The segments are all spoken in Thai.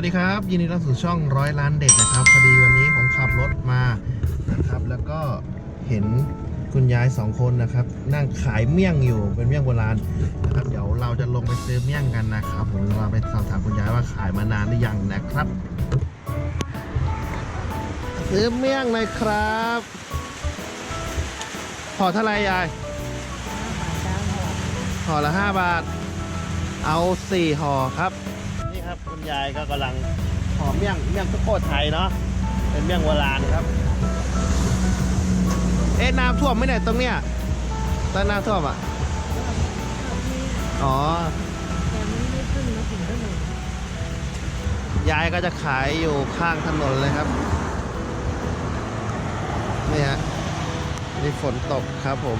วัสดีครับ ยินดีต้อนรับสู่ช่องร้อยล้านเด็ดนะครับพอดีวันนี้ผมขับรถมานะครับ แล้วก็เห็นคุณยายสองคนนะครับ นั่งขายเมี่ยงอยู่เป็นเมี่ยงโบราณนะครับเดี๋ยวเราจะลงไปซื้อเมี่ยงกันนะครับ ผมเราไปสอบถามคุณยายว่าขายมานานหรือยังนะครับ ซื้อเมี่ยงหน่อยครับห่อเท่าไหรยายห่อละห้าบาท เอาสี่ห่อครับนี่ ครับ คุณยายก็กำลังห่อเมี่ยงเมี่ยงสุโขทัยเนาะเป็นเมี่ยงโบราณครับ เอ๊ะน้ำท่วมไหม่ไหนยตรงเนี้ยตอนน้ำท่วมอะอ๋อแต่มันไม่ขึ้นมาถึงถนนยายก็จะขายอยู่ข้างถนนเลยครับนี่ฮะนี่ฝนตกครับผม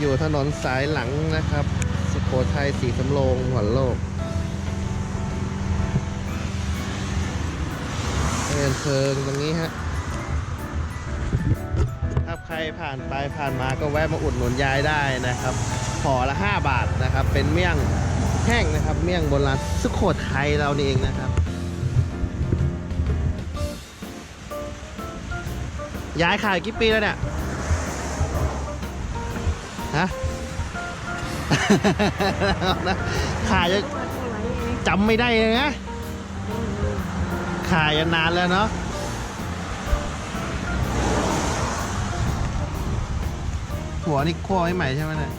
อยู่ถนนสายหลังนะครับ สุโขทัยสีสำโรงหวันโลก เดินเพลิงตรงนี้ฮะถ้าใครผ่านไปผ่านมาก็แวะมาอุดหนุนยายได้นะครับห่อละ 5 บาทนะครับ เป็นเมี่ยงแห้งนะครับ เมี่ยงโบราณสุโขทัยเรานี่เองนะครับยายขายกี่ปีแล้วเนี่ยฮะขายจะจำไม่ได้เลยนะ ขายกันนานแล้วเนาะหัวนี่คั่วไว้ใหม่ใช่ไหมเนี่ย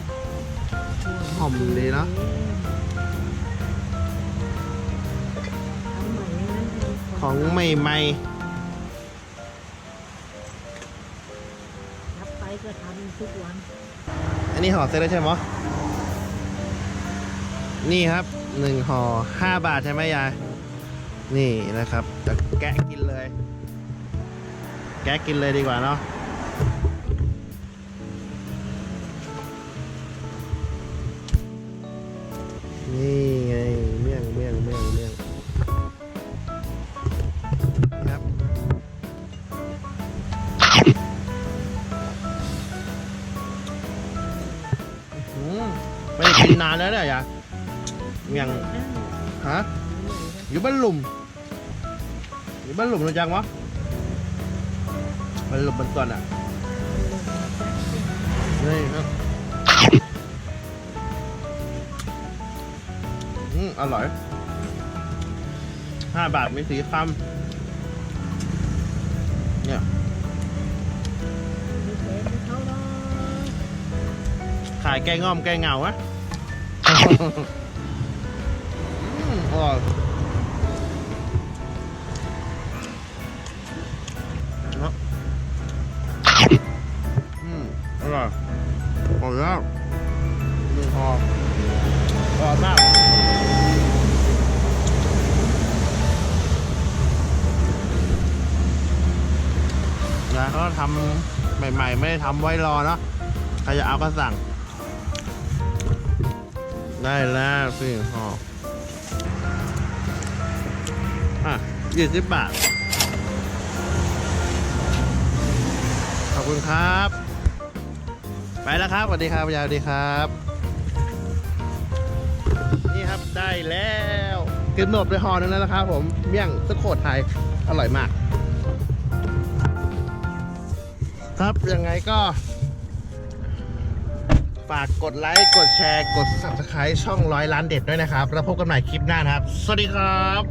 หอมดีเนอะของใหม่รับไปก็ทำทุกวันๆอันนี้ห่อเสร็จแล้วใช่ไหมนี่ครับหนึ่งห่อห้าบาทใช่ไหมยาย นี่นะครับ จะแกะกินเลย แกะกินเลยดีกว่าเนาะนี่ไงเมี่ยงเมี่ยงเมี่ยงเมี่ยงครับอืมไม่ได้กินนานแล้วเนี่ยยาเมี่ยงฮะอยู่บ้านหลุม อยู่บ้านหลุมรู้จักมั้ยบ้านหลุมมันก่อนอะนี่ครับอืมอร่อยห้าบาทมีสีคำเนี่ยไม่แพงเท่าไหร่ขายแกงง่อมแกงเหงาอะอืมอร่อย อร่อยแล้วหนึ่งห่ออร่อยมากนะเขาทำใหม่ ๆ ไม่ได้ทำไว้รอเนาะใครจะเอาก็สั่ง ได้แล้วสิห่ออะยี่สิบบาท ขอบคุณครับ ไปแล้วครับสวัสดีครับยายสวัสดีครับ นี่ครับได้แล้วกินหมดไปห่อนึงแล้วนะครับผมเมี่ยงสโขทัยอร่อยมาก ครับยังไงก็ ฝากกดไลค์ กดแชร์ กด subscribe ช่องร้อยล้านเด็ดด้วยนะครับ แล้วพบกันใหม่คลิปหน้านะครับ สวัสดีครับ